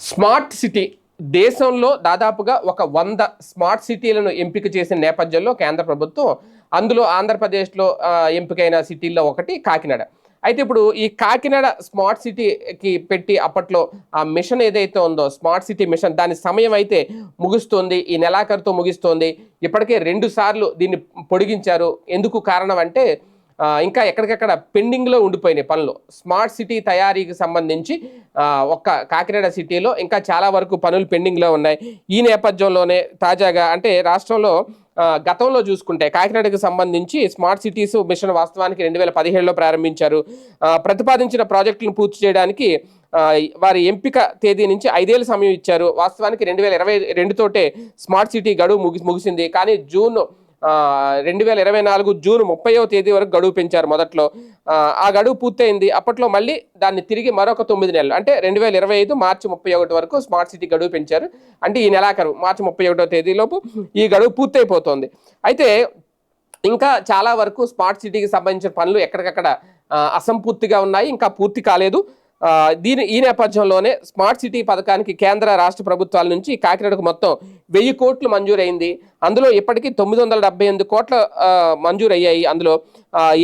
Smart city దేశంలో దాదాపుగా ఒక వంద స్మార్ట్ సిటీలను ఎంపిక చేసిన నేపథ్యంలో కేంద్ర ప్రభుత్వం అందులో ఆంధ్రప్రదేశ్లో ఎంపికైన సిటీల్లో ఒకటి కాకినాడ. అయితే ఇప్పుడు ఈ కాకినాడ స్మార్ట్ సిటీకి పెట్టి అప్పట్లో ఆ మిషన్ ఏదైతే ఉందో స్మార్ట్ సిటీ మిషన్ దాని సమయం అయితే ముగుస్తోంది ఈ నెలాఖరుతో ముగిస్తోంది. ఇప్పటికే రెండు సార్లు దీన్ని పొడిగించారు. ఎందుకు కారణం అంటే ఇంకా ఎక్కడికక్కడ పెండింగ్లో ఉండిపోయినాయి పనులు. స్మార్ట్ సిటీ తయారీకి సంబంధించి ఒక్క కాకినాడ సిటీలో ఇంకా చాలా వరకు పనులు పెండింగ్లో ఉన్నాయి. ఈ నేపథ్యంలోనే తాజాగా అంటే రాష్ట్రంలో గతంలో చూసుకుంటే కాకినాడకు సంబంధించి స్మార్ట్ సిటీస్ మిషన్ వాస్తవానికి రెండు వేల పదిహేడులో ప్రారంభించారు. ప్రతిపాదించిన ప్రాజెక్టులను పూర్తి చేయడానికి వారి ఎంపిక తేదీ నుంచి ఐదేళ్ళ సమయం ఇచ్చారు. వాస్తవానికి రెండు వేల ఇరవై రెండుతోటే స్మార్ట్ సిటీ గడువు ముగి ముగిసింది. కానీ జూన్ రెండు వేల ఇరవై నాలుగు జూన్ ముప్పైవ తేదీ వరకు గడువు పెంచారు మొదట్లో. ఆ, గడువు పూర్తయింది. అప్పట్లో మళ్ళీ దాన్ని తిరిగి మరొక తొమ్మిది నెలలు అంటే రెండు వేల ఇరవై ఐదు మార్చి ముప్పై ఒకటి వరకు స్మార్ట్ సిటీ గడువు పెంచారు. అంటే ఈ నెలాఖరు మార్చి ముప్పై ఒకటో తేదీలోపు ఈ గడువు పూర్తయిపోతుంది. అయితే ఇంకా చాలా వరకు స్మార్ట్ సిటీకి సంబంధించిన పనులు ఎక్కడికక్కడ అసంపూర్తిగా ఉన్నాయి. ఇంకా పూర్తి కాలేదు. దీని ఈ నేపథ్యంలోనే స్మార్ట్ సిటీ పథకానికి కేంద్ర రాష్ట్ర ప్రభుత్వాల నుంచి కాకినాడకు మొత్తం వెయ్యి కోట్లు మంజూరైంది. అందులో ఇప్పటికీ తొమ్మిది వందల డెబ్బై ఎనిమిది కోట్ల మంజూరయ్యాయి. అందులో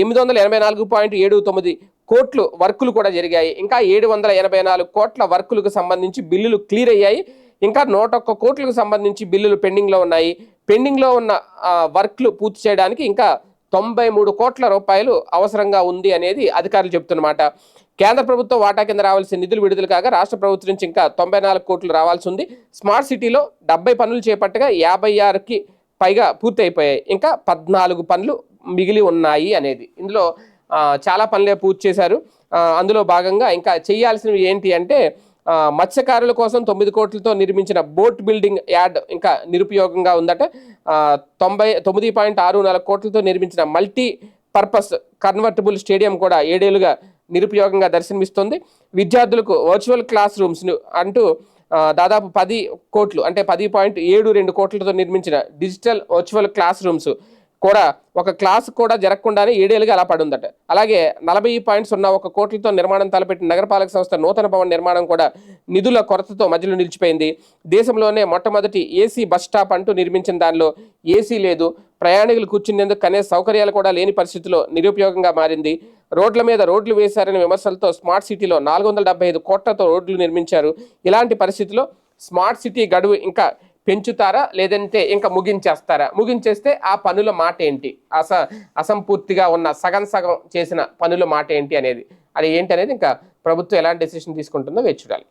ఎనిమిది వందల ఎనభై నాలుగు పాయింట్ ఏడు తొమ్మిది కోట్లు వర్కులు కూడా జరిగాయి. ఇంకా ఏడు వందల ఎనభై నాలుగు కోట్ల వర్కులకు సంబంధించి బిల్లులు క్లియర్ అయ్యాయి. ఇంకా నూట ఒక్క కోట్లకు సంబంధించి బిల్లులు పెండింగ్లో ఉన్నాయి. పెండింగ్లో ఉన్న వర్క్లు పూర్తి చేయడానికి ఇంకా తొంభై మూడు కోట్ల రూపాయలు అవసరంగా ఉంది అనేది అధికారులు చెబుతున్నమాట కేంద్ర ప్రభుత్వం వాటా కింద రావాల్సిన నిధులు విడుదల కాగా రాష్ట్ర ప్రభుత్వం నుంచి ఇంకా తొంభై నాలుగు కోట్లు రావాల్సి ఉంది. స్మార్ట్ సిటీలో డెబ్బై పనులు చేపట్టగా యాభై ఆరుకి పైగా పూర్తి అయిపోయాయి ఇంకా పద్నాలుగు పనులు మిగిలి ఉన్నాయి అనేది. ఇందులో చాలా పనులే పూర్తి చేశారు. అందులో భాగంగా ఇంకా చేయాల్సినవి ఏంటి అంటే మత్స్యకారుల కోసం తొమ్మిది కోట్లతో నిర్మించిన బోట్ బిల్డింగ్ యార్డ్ ఇంకా నిరుపయోగంగా ఉందట. తొంభై తొమ్మిది పాయింట్ ఆరు నాలుగు కోట్లతో నిర్మించిన మల్టీ పర్పస్ కన్వర్టబుల్ స్టేడియం కూడా ఏడేళ్ళుగా నిరుపయోగంగా దర్శనమిస్తుంది. విద్యార్థులకు వర్చువల్ క్లాస్ రూమ్స్ను అంటూ దాదాపు పది కోట్లు అంటే పది పాయింట్ ఏడు రెండు కోట్లతో నిర్మించిన డిజిటల్ వర్చువల్ క్లాస్ రూమ్స్ కూడా ఒక క్లాస్ కూడా జరగకుండానే ఏడేళ్ళుగా అలా పడుందట. అలాగే నలభై పాయింట్ సున్నా ఒక కోట్లతో నిర్మాణం తలపెట్టిన నగరపాలక సంస్థ నూతన భవన నిర్మాణం కూడా నిధుల కొరతతో మధ్యలో నిలిచిపోయింది. దేశంలోనే మొట్టమొదటి ఏసీ బస్ స్టాప్ అంటూ నిర్మించిన దానిలో ఏసీ లేదు. ప్రయాణికులు కూర్చునేందుకు కనీస సౌకర్యాలు కూడా లేని పరిస్థితిలో నిరుపయోగంగా మారింది. రోడ్ల మీద రోడ్లు వేశారనే విమర్శలతో స్మార్ట్ సిటీలో నాలుగు వందల డెబ్బై ఐదు కోట్లతో రోడ్లు నిర్మించారు. ఇలాంటి పరిస్థితిలో స్మార్ట్ సిటీ గడువు ఇంకా పెంచుతారా? లేదంటే ఇంకా ముగించేస్తారా? ముగించేస్తే ఆ పనుల మాట ఏంటి? అస అసంపూర్తిగా ఉన్న సగం సగం చేసిన పనుల మాట ఏంటి అనేది? అది ఏంటి అనేది ఇంకా ప్రభుత్వం ఎలాంటి డెసిషన్ తీసుకుంటుందో వేచి చూడాలి.